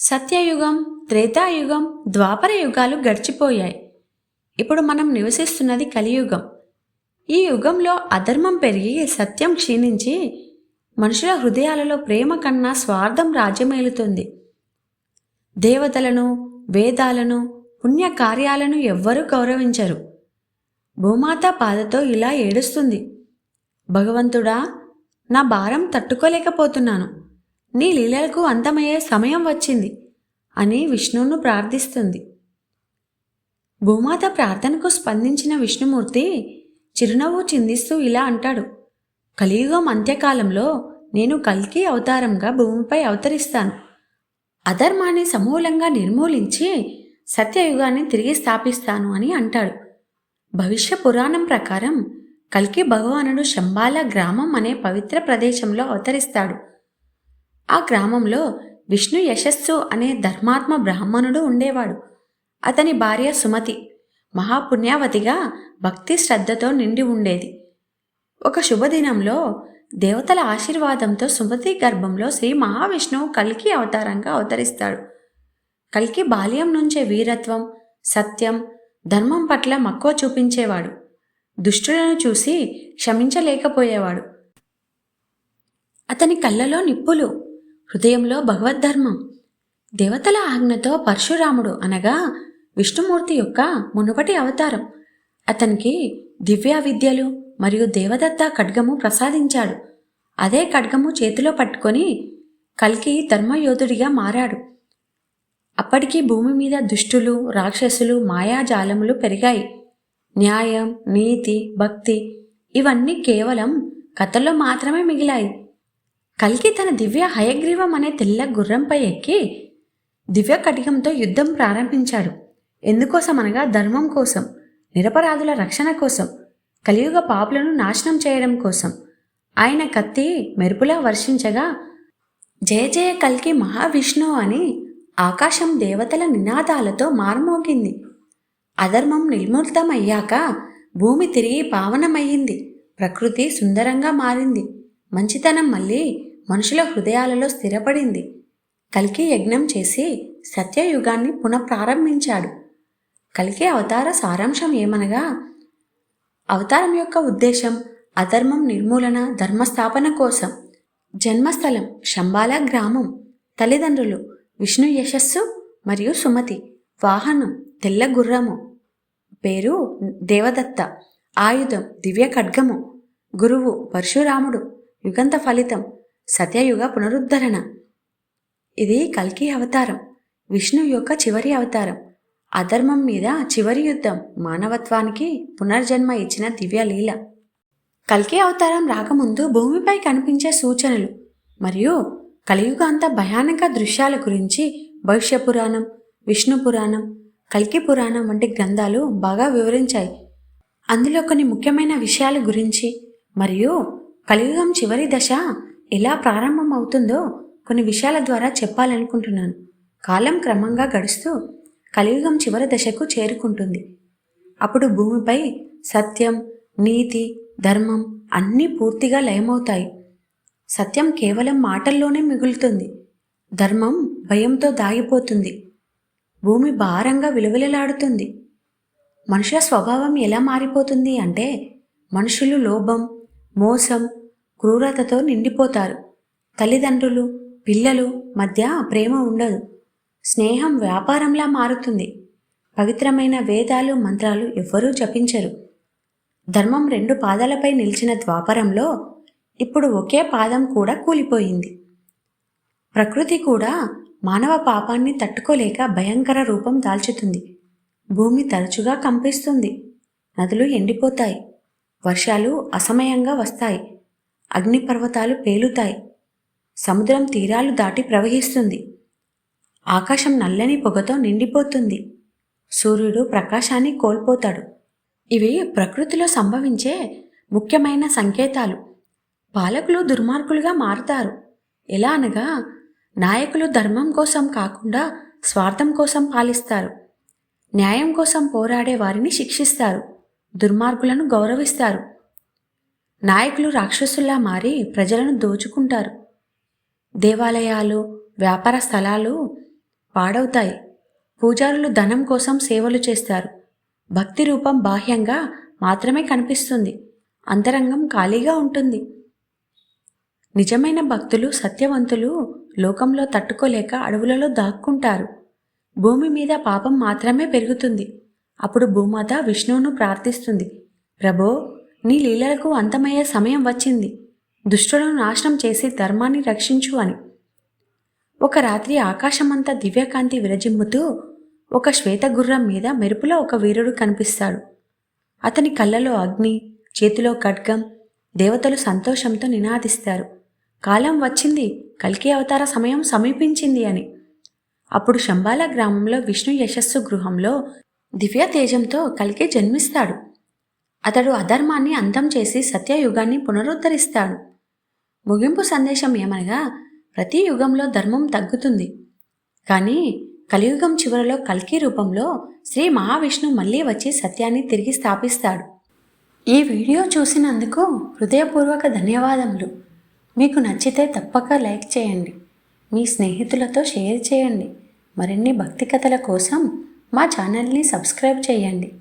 సత్యయుగం త్రేతాయుగం ద్వాపర యుగాలు గడిచిపోయాయి. ఇప్పుడు మనం నివసిస్తున్నది కలియుగం. ఈ యుగంలో అధర్మం పెరిగి సత్యం క్షీణించి మనుషుల హృదయాలలో ప్రేమ కన్నా స్వార్థం రాజ్యమేలుతుంది. దేవతలను వేదాలను పుణ్య కార్యాలను ఎవ్వరూ గౌరవించరు. భూమాత పాదతో ఇలా ఏడుస్తుంది. భగవంతుడా నా భారం తట్టుకోలేకపోతున్నాను. నీ లీలలకు అంతమయ్యే సమయం వచ్చింది అని విష్ణువును ప్రార్థిస్తుంది. భూమాత ప్రార్థనకు స్పందించిన విష్ణుమూర్తి చిరునవ్వు చిందిస్తూ ఇలా అంటాడు. కలియుగం అంత్యకాలంలో నేను కల్కి అవతారంగా భూమిపై అవతరిస్తాను. అధర్మాన్ని సమూలంగా నిర్మూలించి సత్యయుగాన్ని తిరిగి స్థాపిస్తాను అని అంటాడు. భవిష్య పురాణం ప్రకారం కల్కి భగవానుడు శంబాల గ్రామం అనే పవిత్ర ప్రదేశంలో అవతరిస్తాడు. ఆ గ్రామంలో విష్ణు యశస్సు అనే ధర్మాత్మ బ్రాహ్మణుడు ఉండేవాడు. అతని భార్య సుమతి మహాపుణ్యావతిగా భక్తి శ్రద్ధతో నిండి ఉండేది. ఒక శుభదినంలో దేవతల ఆశీర్వాదంతో సుమతి గర్భంలో శ్రీ మహావిష్ణువు కల్కి అవతారంగా అవతరిస్తాడు. కల్కి బాల్యం నుంచే వీరత్వం సత్యం ధర్మం పట్ల మక్కువ చూపించేవాడు. దుష్టులను చూసి క్షమించలేకపోయేవాడు. అతని కళ్ళలో నిప్పులు హృదయంలో భగవద్ధర్మం. దేవతల ఆజ్ఞతో పరశురాముడు అనగా విష్ణుమూర్తి యొక్క మునుపటి అవతారం. అతనికి దివ్య విద్యలు మరియు దేవదత్త ఖడ్గము ప్రసాదించాడు. అదే ఖడ్గము చేతిలో పట్టుకొని కల్కి ధర్మయోధుడిగా మారాడు. అప్పటికి భూమి మీద దుష్టులు రాక్షసులు మాయాజాలములు పెరిగాయి. న్యాయం నీతి భక్తి ఇవన్నీ కేవలం కథల్లో మాత్రమే మిగిలాయి. కల్కి తన దివ్య హయగ్రీవం అనే తెల్ల గుర్రంపై ఎక్కి దివ్య కటికంతో యుద్ధం ప్రారంభించాడు. ఎందుకోసం అనగా ధర్మం కోసం నిరపరాధుల రక్షణ కోసం కలియుగ పాపులను నాశనం చేయడం కోసం. ఆయన కత్తి మెరుపులా వర్షించగా జయ జయ కల్కి మహావిష్ణు అని ఆకాశం దేవతల నినాదాలతో మారుమోగింది. అధర్మం నిర్మూర్తమయ్యాక భూమి తిరిగి పావనమయ్యింది. ప్రకృతి సుందరంగా మారింది. మంచితనం మళ్ళీ మనుషుల హృదయాలలో స్థిరపడింది. కల్కి యజ్ఞం చేసి సత్యయుగాన్ని పునఃప్రారంభించాడు. కలికి అవతార సారాంశం ఏమనగా అవతారం యొక్క ఉద్దేశం అధర్మం నిర్మూలన ధర్మస్థాపన కోసం. జన్మస్థలం శంబాల గ్రామం తల్లిదండ్రులు విష్ణు యశస్సు మరియు సుమతి వాహనం తెల్ల గుర్రము పేరు దేవదత్త ఆయుధం దివ్య ఖడ్గము గురువు పరశురాముడు యుగంత ఫలితం సత్యయుగ పునరుద్ధరణ. ఇది కల్కి అవతారం విష్ణు యొక్క చివరి అవతారం. అధర్మం మీద చివరి యుద్ధం మానవత్వానికి పునర్జన్మ ఇచ్చిన దివ్య లీల. కల్కి అవతారం రాకముందు భూమిపై కనిపించే సూచనలు మరియు కలియుగాంత భయానక దృశ్యాల గురించి భవిష్య పురాణం విష్ణు పురాణం కల్కి పురాణం వంటి గ్రంథాలు బాగా వివరించాయి. అందులో కొన్ని ముఖ్యమైన విషయాల గురించి మరియు కలియుగం చివరి దశ ఎలా ప్రారంభం అవుతుందో కొన్ని విషయాల ద్వారా చెప్పాలనుకుంటున్నాను. కాలం క్రమంగా గడుస్తూ కలియుగం చివరి దశకు చేరుకుంటుంది. అప్పుడు భూమిపై సత్యం నీతి ధర్మం అన్నీ పూర్తిగా లయమవుతాయి. సత్యం కేవలం మాటల్లోనే మిగులుతుంది. ధర్మం భయంతో దాగిపోతుంది. భూమి భారంగా విలువలలాడుతుంది. మనుషుల స్వభావం ఎలా మారిపోతుంది అంటే మనుషులు లోభం మోసం క్రూరతతో నిండిపోతారు. తల్లిదండ్రులు పిల్లలు మధ్య ప్రేమ ఉండదు. స్నేహం వ్యాపారంలా మారుతుంది. పవిత్రమైన వేదాలు మంత్రాలు ఎవ్వరూ జపించరు. ధర్మం రెండు పాదాలపై నిలిచిన ద్వాపరంలో ఇప్పుడు ఒకే పాదం కూడా కూలిపోయింది. ప్రకృతి కూడా మానవ పాపాన్ని తట్టుకోలేక భయంకర రూపం దాల్చుతుంది. భూమి తరచుగా కంపిస్తుంది. నదులు ఎండిపోతాయి. వర్షాలు అసమయంగా వస్తాయి. అగ్నిపర్వతాలు పేలుతాయి. సముద్రం తీరాలు దాటి ప్రవహిస్తుంది. ఆకాశం నల్లని పొగతో నిండిపోతుంది. సూర్యుడు ప్రకాశాన్ని కోల్పోతాడు. ఇవి ప్రకృతిలో సంభవించే ముఖ్యమైన సంకేతాలు. పాలకులు దుర్మార్గులుగా మారుతారు. ఎలా అనగా నాయకులు ధర్మం కోసం కాకుండా స్వార్థం కోసం పాలిస్తారు. న్యాయం కోసం పోరాడే వారిని శిక్షిస్తారు. దుర్మార్గులను గౌరవిస్తారు. నాయకులు రాక్షసుల్లా మారి ప్రజలను దోచుకుంటారు. దేవాలయాలు వ్యాపార స్థలాలు పాడవుతాయి. పూజారులు ధనం కోసం సేవలు చేస్తారు. భక్తి రూపం బాహ్యంగా మాత్రమే కనిపిస్తుంది. అంతరంగం ఖాళీగా ఉంటుంది. నిజమైన భక్తులు సత్యవంతులు లోకంలో తట్టుకోలేక అడవులలో దాక్కుంటారు. భూమి మీద పాపం మాత్రమే పెరుగుతుంది. అప్పుడు భూమాత విష్ణువును ప్రార్థిస్తుంది. ప్రభో నీ లీలలకు అంతమయ్యే సమయం వచ్చింది. దుష్టులను నాశనం చేసి ధర్మాన్ని రక్షించు అని. ఒక రాత్రి ఆకాశమంతా దివ్యకాంతి విరజిమ్ముతూ ఒక శ్వేత గుర్రం మీద మెరుపులో ఒక వీరుడు కనిపిస్తాడు. అతని కళ్ళలో అగ్ని చేతిలో ఖడ్గం దేవతలు సంతోషంతో నినాదిస్తారు. కాలం వచ్చింది కల్కి అవతార సమయం సమీపించింది అని. అప్పుడు శంబాల గ్రామంలో విష్ణు యశస్సు గృహంలో దివ్య తేజంతో కల్కి జన్మిస్తాడు. అతడు అధర్మాన్ని అంతం చేసి సత్యయుగాన్ని పునరుద్ధరిస్తాడు. ముగింపు సందేశం ఏమనగా ప్రతి యుగంలో ధర్మం తగ్గుతుంది. కానీ కలియుగం చివరిలో కల్కి రూపంలో శ్రీ మహావిష్ణు మళ్ళీ వచ్చి సత్యాన్ని తిరిగి స్థాపిస్తాడు. ఈ వీడియో చూసినందుకు హృదయపూర్వక ధన్యవాదములు. మీకు నచ్చితే తప్పక లైక్ చేయండి. మీ స్నేహితులతో షేర్ చేయండి. మరిన్ని భక్తి కథల కోసం మా ఛానల్ని సబ్స్క్రైబ్ చేయండి.